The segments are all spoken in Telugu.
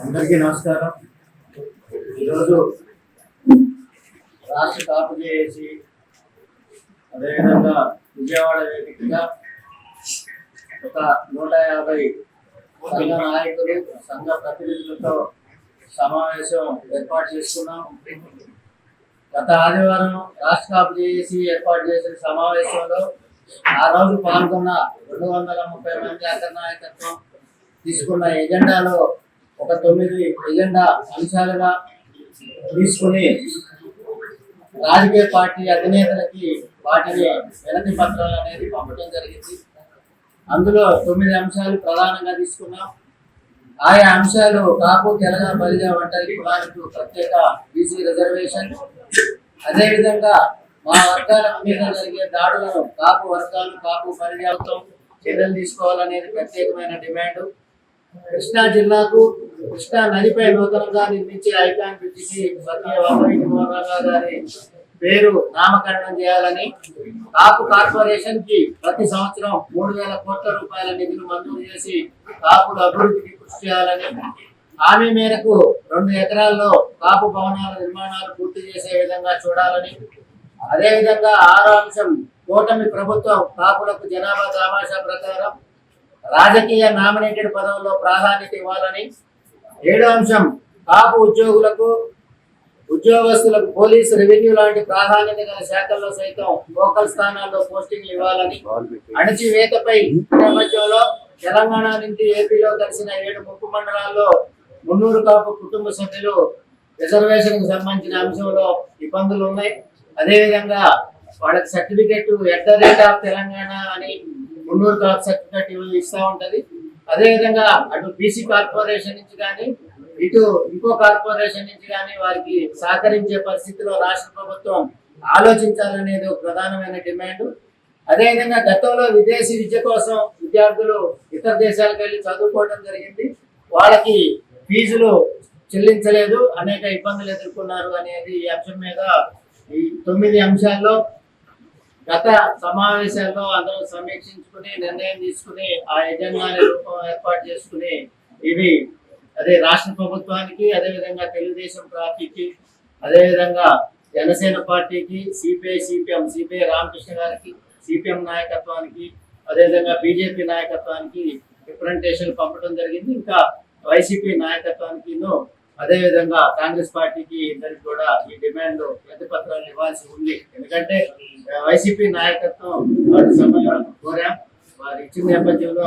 అందరికీ నమస్కారం. ఈరోజు రాష్ట్ర కాపు చేసి అదేవిధంగా విజయవాడ వేదికగా ఒక నూట యాభై సంఘ నాయకులు సంఘ ప్రతినిధులతో సమావేశం ఏర్పాటు చేసుకున్నాం. గత ఆదివారం రాష్ట్ర కాపు చేసి ఏర్పాటు చేసిన సమావేశంలో ఆ రోజు పాల్గొన్న రెండు వందల ముప్పై మంది అగ్ర నాయకత్వం తీసుకున్న ఎజెండాలో ఒక తొమ్మిది ఎజెండా అంశాలుగా తీసుకుని రాజకీయ పార్టీ అధినేతలకి వాటిని వినతి పత్రాలు అనేది పంపడం జరిగింది. అందులో తొమ్మిది అంశాలు ప్రధానంగా తీసుకున్నాం. ఆయా అంశాలు కాపు తెలంగాణ బలిజ ఒంటరి కులాలకు ప్రత్యేక బీసీ రిజర్వేషన్. అదేవిధంగా మా వర్గాల మీద జరిగే దాడులను కాపు వర్గాలు కాపు పర్యాప్తం చర్యలు తీసుకోవాలనేది ప్రత్యేకమైన డిమాండ్. కృష్ణా జిల్లాకు కృష్ణా నదిపై నూతనంగా నిర్మించే ఐకాన్ బ్రిడ్జికి స్వర్గీయ గారి పేరు నామకరణం చేయాలని కాపు కార్పొరేషన్కి ప్రతి సంవత్సరం మూడు వేల కోట్ల రూపాయల నిధులు మంజూరు చేసి కాపుల అభివృద్ధికి కృషి చేయాలని హామీ మేరకు రెండు ఎకరాల్లో కాపు భవనాల నిర్మాణాలు పూర్తి చేసే విధంగా చూడాలని. అదేవిధంగా ఆరో అంశం కూటమి ప్రభుత్వం కాపులకు జనాభా దామాషా ప్రకారం రాజకీయ నామినేటెడ్ పదవుల్లో ప్రాధాన్యత ఇవ్వాలని ఏడో అంశం కాపు ఉద్యోగులకు ఉద్యోగస్తులకు పోలీసు రెవెన్యూ లాంటి ప్రాధాన్యత గల శాఖల్లో సైతం లోకల్ స్థానాల్లో పోస్టింగ్లు ఇవ్వాలని అణచివేతపై నేపథ్యంలో తెలంగాణ నుంచి ఏపీలో కలిసిన ఏడు ముప్పు మండలాల్లో మున్నూరు కాపు కుటుంబ సభ్యులు రిజర్వేషన్కు సంబంధించిన అంశంలో ఇబ్బందులు ఉన్నాయి. అదేవిధంగా వాళ్ళకి certificate at the rate of Telangana అని మున్నూరు కాపు సర్టిఫికెట్ ఇస్తూ ఉంటుంది. అదేవిధంగా అటు బీసీ కార్పొరేషన్ నుంచి కానీ ఇటు ఇంకో కార్పొరేషన్ నుంచి కానీ వారికి సహకరించే పరిస్థితిలో రాష్ట్ర ప్రభుత్వం ఆలోచించాలనేది ఒక ప్రధానమైన డిమాండ్. అదేవిధంగా గతంలో విదేశీ విద్య కోసం విద్యార్థులు ఇతర దేశాలకు వెళ్ళి చదువుకోవడం జరిగింది. వాళ్ళకి ఫీజులు చెల్లించలేదు అనేక ఇబ్బందులు ఎదుర్కొన్నారు అనేది ఈ అంశం మీద ఈ తొమ్మిది అంశాల్లో గత సమావేశాల్లో అందరూ సమీక్షించుకుని నిర్ణయం తీసుకుని ఆ ఎజెండాని రూపం ఏర్పాటు చేసుకుని ఇవి అదే రాష్ట్ర ప్రభుత్వానికి అదేవిధంగా తెలుగుదేశం పార్టీకి అదేవిధంగా జనసేన పార్టీకి సిపిఐ సిపిఎం సిపిఐ రామకృష్ణ గారికి సిపిఎం నాయకత్వానికి అదేవిధంగా బీజేపీ నాయకత్వానికి రిప్రజెంటేషన్ పంపడం జరిగింది. ఇంకా వైసీపీ నాయకత్వానికి అదేవిధంగా కాంగ్రెస్ పార్టీకి ఇద్దరికి కూడా ఈ డిమాండ్ ప్రతిపత్రాలు ఇవ్వాల్సి ఉంది. ఎందుకంటే వైసీపీ నాయకత్వం వారి సమయం కోరాం వారు ఇచ్చిన నేపథ్యంలో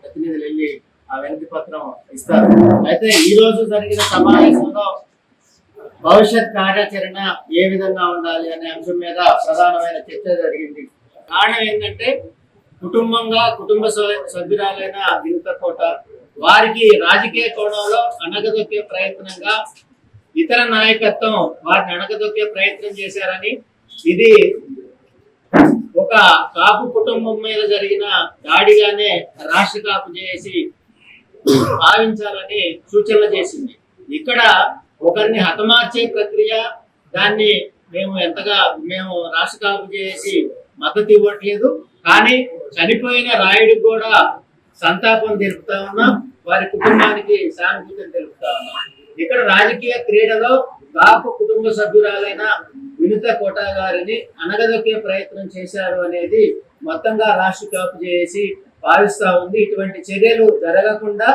ప్రతినిధులు వెళ్ళి ఆ వినతి పత్రం ఇస్తారు. అయితే ఈ రోజు జరిగిన సమావేశంలో భవిష్యత్ కార్యాచరణ ఏ విధంగా ఉండాలి అనే అంశం మీద ప్రధానమైన చర్చ జరిగింది. కారణం ఏంటంటే కుటుంబంగా కుటుంబ సభ్యు- సభ్యురాలైన వినత కోట వారికి రాజకీయ కోణంలో అణగదొక్కే ప్రయత్నంగా ఇతర నాయకత్వం వారిని అణగదొక్కే ప్రయత్నం చేశారని ఇది ఒక కాపు కుటుంబం మీద జరిగిన దాడిగానే రాష్ట్ర కాపు చేసి భావించాలని సూచనలు చేసింది. ఇక్కడ ఒకరిని హతమార్చే ప్రక్రియ దాన్ని మేము ఎంతగా మేము రాష్ట్ర కాపు చేసి మద్దతు ఇవ్వట్లేదు. కానీ చనిపోయిన రాయుడికి కూడా సంతాపం తెలుపుతా ఉన్నాం. వారి కుటుంబానికి సానుభూతిని తెలుపుతా ఉన్నాం. ఇక్కడ రాజకీయ క్రీడలో కాపు కుటుంబ సభ్యురాలైన వినిత కోట గారిని అనగదొక్కే ప్రయత్నం చేశారు అనేది మొత్తంగా రాష్ట్ర కాపు చేసి భావిస్తా ఉంది. ఇటువంటి చర్యలు జరగకుండా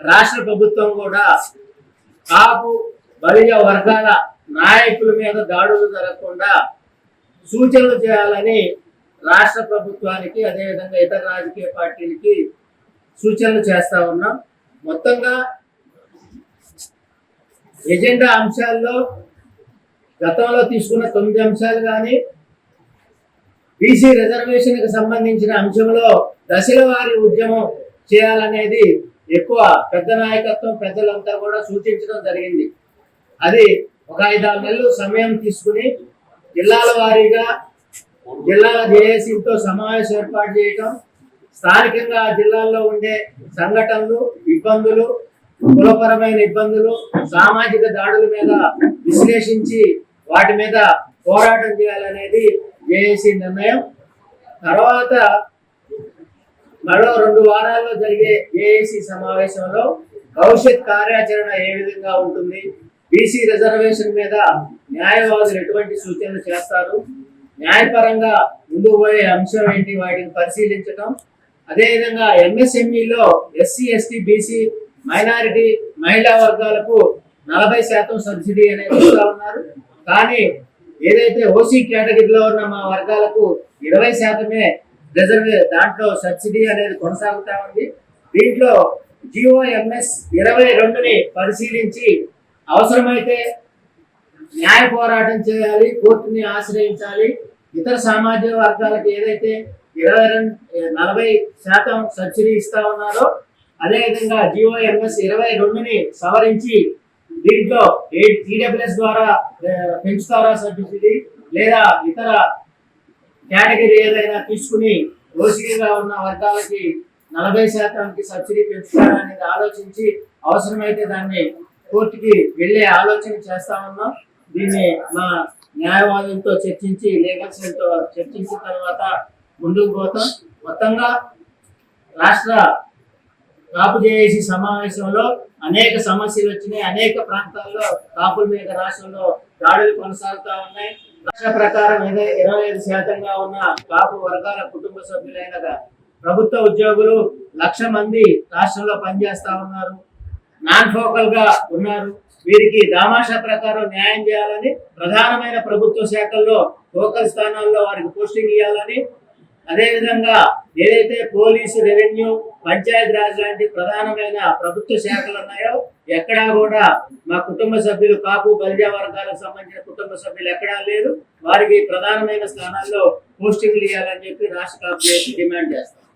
రాష్ట్ర ప్రభుత్వం కూడా కాపు బలిజ వర్గాల నాయకుల మీద దాడులు జరగకుండా సూచనలు చేయాలని రాష్ట్ర ప్రభుత్వానికి అదేవిధంగా ఇతర రాజకీయ పార్టీలకి సూచనలు చేస్తా ఉన్నాం. మొత్తంగా ఎజెండా అంశాల్లో గతంలో తీసుకున్న తొమ్మిది అంశాలు కానీ బీసీ రిజర్వేషన్కి సంబంధించిన అంశంలో దశల వారి ఉద్యమం చేయాలనేది ఎక్కువ పెద్ద నాయకత్వం ప్రజలంతా కూడా సూచించడం జరిగింది. అది ఒక ఐదారు నెలలు సమయం తీసుకుని జిల్లాల వారీగా జిల్లాల జేఏసీతో సమావేశం ఏర్పాటు చేయటం స్థానికంగా ఆ జిల్లాల్లో ఉండే సంఘటనలు ఇబ్బందులు కులపరమైన ఇబ్బందులు సామాజిక దాడుల మీద విశ్లేషించి వాటి మీద పోరాటం చేయాలనేది జేఏసీ నిర్ణయం. తర్వాత మరో రెండు వారాల్లో జరిగే ఏఏసీ సమావేశంలో భవిష్యత్ కార్యాచరణ ఏ విధంగా ఉంటుంది బీసీ రిజర్వేషన్ మీద న్యాయవాదులు ఎటువంటి సూచనలు చేస్తారు న్యాయపరంగా ముందుకు పోయే అంశం ఏంటి వాటిని పరిశీలించడం అదేవిధంగా ఎంఎస్ఎంఈలో ఎస్సీ ఎస్టీ బీసీ మైనారిటీ మహిళా వర్గాలకు నలభై శాతం సబ్సిడీ అనేది ఇస్తా ఉన్నారు. కానీ ఏదైతే ఓసీ కేటగిరీలో ఉన్న మా వర్గాలకు ఇరవై శాతమే రిజర్వ్ దాంట్లో సబ్సిడీ అనేది కొనసాగుతా ఉంది. దీంట్లో జిఓఎంఎస్ ఇరవై రెండుని పరిశీలించి అవసరమైతే న్యాయ పోరాటం చేయాలి కోర్టుని ఆశ్రయించాలి. ఇతర సామాజిక వర్గాలకు ఏదైతే ఇరవై రెండు నలభై శాతం సబ్సిడీ ఇస్తా ఉన్నారో అదేవిధంగా జిఓఎంఎస్ ఇరవై రెండుని సవరించి దీంట్లో ఈడబ్ల్యూఎస్ ద్వారా పెంచుతారా సబ్సిడీ? లేదా ఇతర కేటగిరీ ఏదైనా తీసుకుని ఓసీగా ఉన్న వర్గాలకి నలభై శాతానికి సబ్సిడీ పెంచుతారా అనేది ఆలోచించి అవసరమైతే దాన్ని కోర్టుకి వెళ్ళే ఆలోచన చేస్తా ఉన్నాం. దీన్ని మా న్యాయవాదులతో చర్చించి లీగల్ సెల్తో చర్చించిన తర్వాత ముందుకు పోతాం. మొత్తంగా రాష్ట్ర కాపు చేసి సమావేశంలో అనేక సమస్యలు వచ్చినాయి. అనేక ప్రాంతాల్లో కాపుల మీద రాష్ట్రంలో దాడులు కొనసాగుతా ఉన్నాయి. రాష్ట్ర ప్రకారం ఏదో ఇరవై ఐదు శాతంగా ఉన్న కాపు వర్గాల కుటుంబ సభ్యులైన ప్రభుత్వ ఉద్యోగులు లక్ష మంది రాష్ట్రంలో పనిచేస్తా ఉన్నారు. నాన్ ఫోకల్గా ఉన్నారు. వీరికి దామాషా ప్రకారం న్యాయం చేయాలని ప్రధానమైన ప్రభుత్వ శాఖల్లో ఫోకల్ స్థానాల్లో వారికి పోస్టింగ్ ఇవ్వాలని అదేవిధంగా ఏదైతే పోలీసు రెవెన్యూ పంచాయతీ రాజ్ లాంటి ప్రధానమైన ప్రభుత్వ శాఖలు ఉన్నాయో ఎక్కడా కూడా మా కుటుంబ సభ్యులు కాపు బలిజా వర్గాలకు సంబంధించిన కుటుంబ సభ్యులు ఎక్కడా లేరు. వారికి ప్రధానమైన స్థానాల్లో పోస్టింగ్లు ఇవ్వాలని చెప్పి రాష్ట్ర కాపు డిమాండ్ చేస్తాం